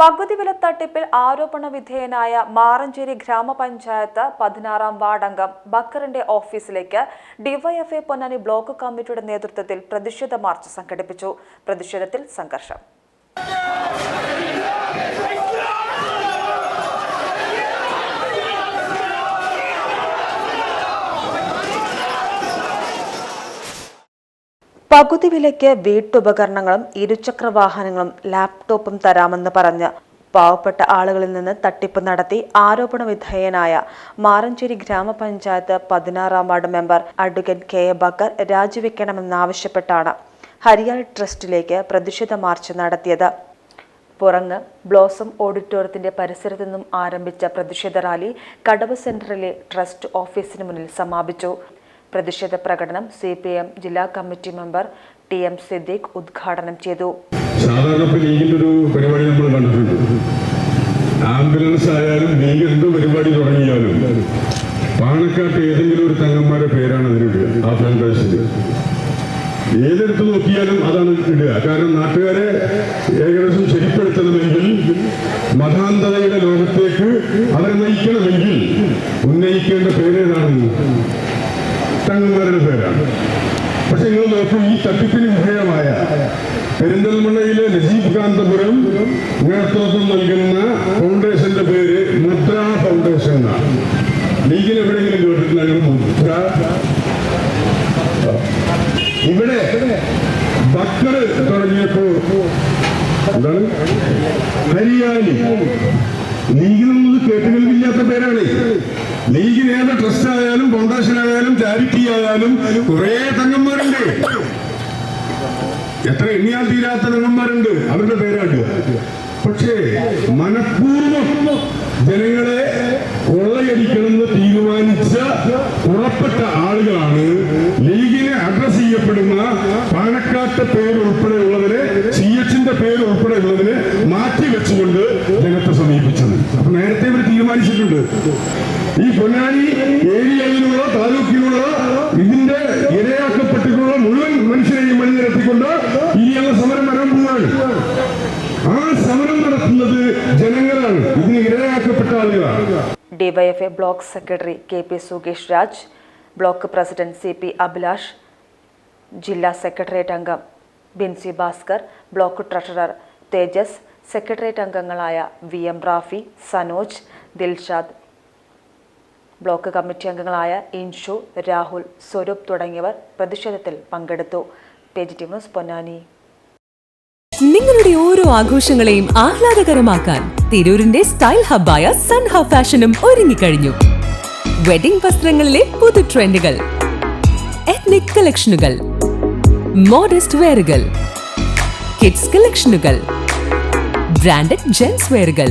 പകുതി വില തട്ടിപ്പിൽ ആരോപണ വിധേയനായ മാറഞ്ചേരി ഗ്രാമപഞ്ചായത്ത് പതിനാറാം വാർഡംഗം ബക്കറിന്റെ ഓഫീസിലേക്ക് ഡിവൈഎഫ്ഐ പൊന്നാനി ബ്ലോക്ക് കമ്മിറ്റിയുടെ നേതൃത്വത്തിൽ പ്രതിഷേധ മാർച്ച് സംഘടിപ്പിച്ചു. പ്രതിഷേധത്തിൽ സംഘർഷം. പകുതി വിലയ്ക്ക് വീട്ടുപകരണങ്ങളും ഇരുചക്ര വാഹനങ്ങളും ലാപ്ടോപ്പും തരാമെന്ന് പറഞ്ഞ് പാവപ്പെട്ട ആളുകളിൽ നിന്ന് തട്ടിപ്പ് നടത്തി ആരോപണ വിധേയനായ മാറഞ്ചേരി ഗ്രാമപഞ്ചായത്ത് പതിനാറാം ward member advocate K A Bakkar രാജിവെക്കണമെന്നാവശ്യപ്പെട്ടാണ് ഹരിയാൽ ട്രസ്റ്റിലേക്ക് പ്രതിഷേധ മാർച്ച് നടത്തിയത്. പുറങ്ങ് ബ്ലോസം ഓഡിറ്റോറിയത്തിന്റെ പരിസരത്തു നിന്നും ആരംഭിച്ച പ്രതിഷേധ റാലി കടവ് സെന്ററിലെ ട്രസ്റ്റ് ഓഫീസിന് മുന്നിൽ സമാപിച്ചു. പ്രതിഷേധ പ്രകടനം സി പി എം ജില്ലാ committee member T M Siddique ഉദ്ഘാടനം ചെയ്തു. സാധാരണ ലീഗിന്റെ ഒരു പരിപാടി നമ്മൾ കണ്ടിട്ടുണ്ട്. ആംബുലൻസ് ആയാലും ലീഗ് എന്ത് പരിപാടി തുടങ്ങിയാലും പാണക്കാട്ട് ഏതെങ്കിലും ഒരു തങ്ങന്മാരുടെ പേരാണ് അതിനിടുക ആ ഫൗണ്ടേഷന് ഏതെടുത്ത് നോക്കിയാലും അതാണ് ഇടുക. കാരണം നാട്ടുകാരെ ഏകദേശം ശരിപ്പെടുത്തണമെങ്കിൽ മതാന്തതയുടെ ലോകത്തേക്ക് അവരെ നയിക്കണമെങ്കിൽ ഉന്നയിക്കേണ്ട പേരേതാണ് തങ്ങന്മാരുടെ പേരാണ്. പക്ഷെ നിങ്ങൾ നോക്കൂ ഈ തട്ടിപ്പിന് വിധേയമായ പെരിന്തൽമണ്ണയിലെ നജീബ് കാന്തപുരം നേതൃത്വം നൽകുന്ന ഫൗണ്ടേഷന്റെ പേര് മുദ്ര ഫൗണ്ടേഷൻ എന്നാണ്. ലീഗിൽ എവിടെയെങ്കിലും കേട്ടിട്ടുണ്ടെങ്കിൽ മുദ്ര. ഇവിടെ ബക്കറ് തുടങ്ങിയപ്പോ എന്താണ്? ഹരിയാലി. ലീഗിനൊന്നും കേട്ടുകളില്ലാത്ത പേരാണ്. ലീഗിന് ഏത് ട്രസ്റ്റ് ആയാലും ഫൗണ്ടേഷൻ ആയാലും ചാരിറ്റി ആയാലും കുറെ തങ്ങന്മാരുണ്ട്. എത്ര എണ്ണിയാൽ തീരാത്ത തങ്ങന്മാരുണ്ട്. അവരുടെ പേരാണ്. പക്ഷേ മനഃപൂർവം ജനങ്ങളെ കൊള്ളയടിക്കണമെന്ന് തീരുമാനിച്ച പുറപ്പെട്ട ആളുകളാണ് ലീഗിനെ അഡ്രസ് ചെയ്യപ്പെടുന്ന പാണക്കാട്ട് പേര് ഉൾപ്പെടെയുള്ളവരെ സി എച്ചിന്റെ പേര് ഉൾപ്പെടെയുള്ളവരെ മാറ്റി വെച്ചുകൊണ്ട് ജനത്തെ സമീപിച്ചത്. അപ്പൊ നേരത്തെ ഇവർ തീരുമാനിച്ചിട്ടുണ്ട്. ഈ പൊന്നാനി ഏരിയയിലുള്ള താലൂക്കിലുള്ള ഇതിന്റെ ഇരയാക്കപ്പെട്ടിട്ടുള്ള മുഴുവൻ മനുഷ്യരെയും അണിനിരത്തിക്കൊണ്ട് ഇനിയുള്ള സമരം വരാൻ ആ സമരം നടത്തുന്നത് ജനങ്ങളാണ്. ഇതിന് ഇരയാക്കപ്പെട്ട ആളുകളാണ്. DYFI block secretary K P Sukesh Raj block president C P Abhilash ജില്ലാ സെക്രട്ടേറിയറ്റ് അംഗം Binsi Bhaskar block treasurer Tejas secretariat അംഗങ്ങളായ V M Rafi Sanoj Dilshad block committee അംഗങ്ങളായ ഇൻഷു രാഹുൽ സ്വരൂപ് തുടങ്ങിയവർ പ്രതിഷേധത്തിൽ പങ്കെടുത്തു. Page news Ponnani. നിങ്ങളുടെ ഓരോ ആഘോഷങ്ങളെയും ആഹ്ലാദകരമാക്കാൻ തിരൂരിന്റെ സ്റ്റൈൽ ഹബ്ബായ സൺ ഹബ് ഫാഷനും ഒരുങ്ങിക്കഴിഞ്ഞു. വെഡിംഗ് വസ്ത്രങ്ങളിലെ പുതു ട്രെൻഡുകൾ എത്നിക് കളക്ഷനുകൾ മോഡസ്റ്റ് വെയറുകൾ കിഡ്സ് കളക്ഷനുകൾ ബ്രാൻഡഡ് ജെൻസ് വെയറുകൾ